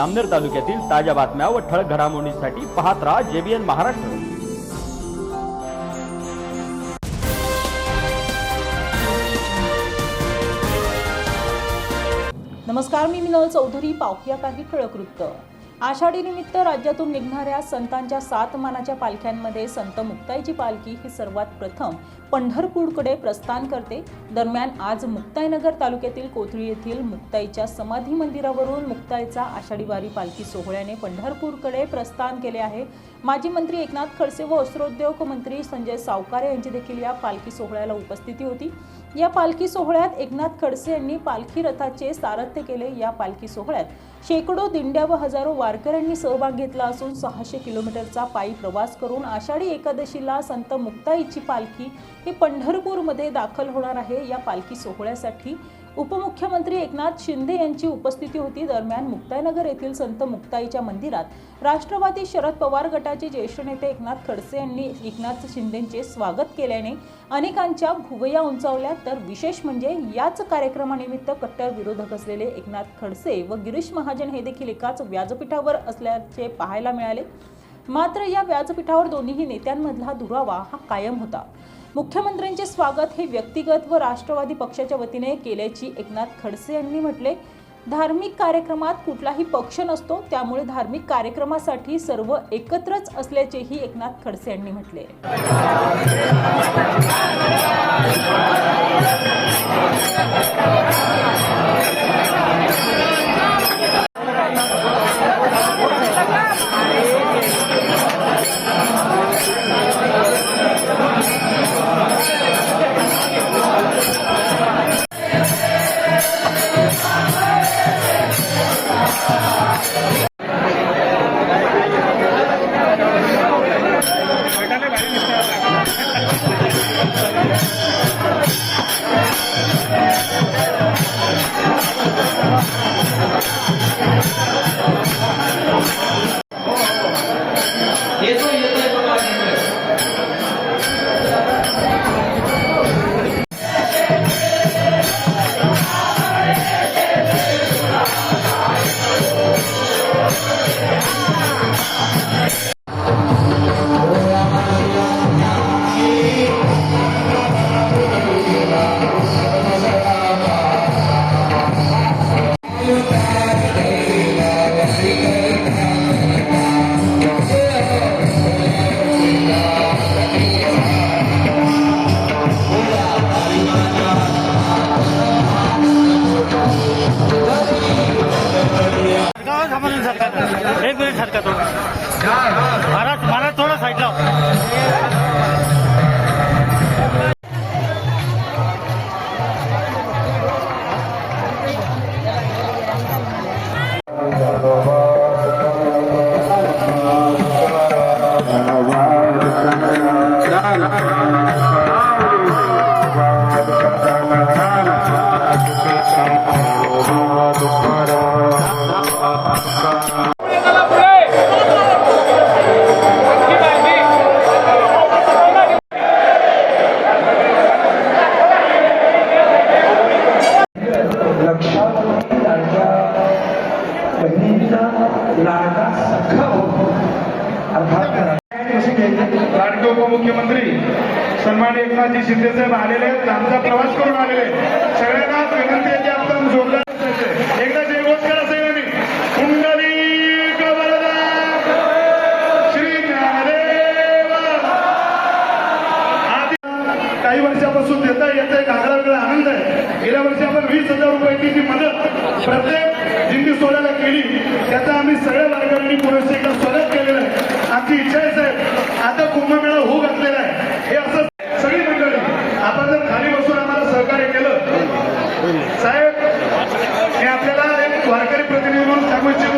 अमनेर तालुक्यातील ताज्या बातम्या व ठळक घडामोडींसाठी पाहत राहा जेबीएन महाराष्ट्र. नमस्कार मी मिनल चौधरी. पावकिया काही ठळक वृत्त. आषाढी निमित्त राज्यातून निघणाऱ्या संतांच्या सात मानाच्या पालख्यांमध्ये संत मुक्ताईची पालखी ही सर्वात प्रथम पंढरपूरकडे प्रस्थान करते. दरम्यान आज मुक्ताईनगर तालुक्यातील कोथळी येथील मुक्ताईच्या समाधी मंदिरावरून मुक्ताईचा आषाढी वारी पालखी सोहळ्याने पंढरपूरकडे प्रस्थान केले आहे. माजी मंत्री एकनाथ खडसे व वस्त्रोद्योग मंत्री संजय सावकारे यांची देखील या पालखी सोहळ्याला उपस्थिती होती. या पालखी सोहळ्यात एकनाथ खडसे यांनी पालखी रथाचे सारथ्य केले. या पालखी सोहळ्यात शेकडो दिंड्या व हजारो वारकऱ्यांनी सहभाग घेतला असून सहाशे किलोमीटरचा पायी प्रवास करून आषाढी एकादशीला संत मुक्ताईची पालखी हे पंढरपूरमध्ये दाखल होणार आहे. या पालखी सोहळ्यासाठी उपमुख्यमंत्री एकनाथ शिंदे यांची उपस्थिती होती. दरम्यान मुक्ताईनगर येथील संत मुक्ताईच्या मंदिरात राष्ट्रवादी शरद पवार गटाचे ज्येष्ठ नेते एकनाथ खडसे यांनी एकनाथ शिंदेचे स्वागत केल्याने अनेकांच्या भुवया उंचावल्या. तर विशेष म्हणजे याच कार्यक्रमानिमित्त कट्टर विरोधक असलेले एकनाथ खडसे व गिरीश महाजन हे देखील एकाच व्यासपीठावर असल्याचे पाहायला मिळाले. मात्र या व्यासपीठावर दोन्ही नेत्यांमधला दुरावा हा कायम होता. मुख्यमंत्र्यांचे स्वागत हे व्यक्तिगत व राष्ट्रवादी पक्षाच्या वतीने केल्याची एकनाथ खडसे यांनी म्हटले. धार्मिक कार्यक्रमात कुठलाही पक्ष नसतो त्यामुळे धार्मिक कार्यक्रमासाठी सर्व एकत्रच असल्याचेही एकनाथ खडसे यांनी म्हटले. लाडका सखा लाडके उपमुख्यमंत्री सन्मान्य एकनाथजी शिंदे साहेब आलेले आहेत आमचा प्रवास करून आलेले आहेत. सगळ्यांना काही वर्षापासून देता येत आहे आगळा वेगळा आनंद आहे. गेल्या वर्षी आपण वीस हजार रुपयाची जी मदत प्रत्येक जिंदी सोहळ्याला केली. त्याचा आम्ही सगळ्या वर्गांनी पुरेसे एकदा स्वागत केलेलं आहे. आमची इच्छा आहे साहेब आता कुंभमेळा होऊ घातलेला आहे. हे असं सगळी मंडळी आपण जर खाली बसून आम्हाला सहकार्य केलं. साहेब मी आपल्याला एक वारकरी प्रतिनिधी म्हणून सांगू इच्छितो.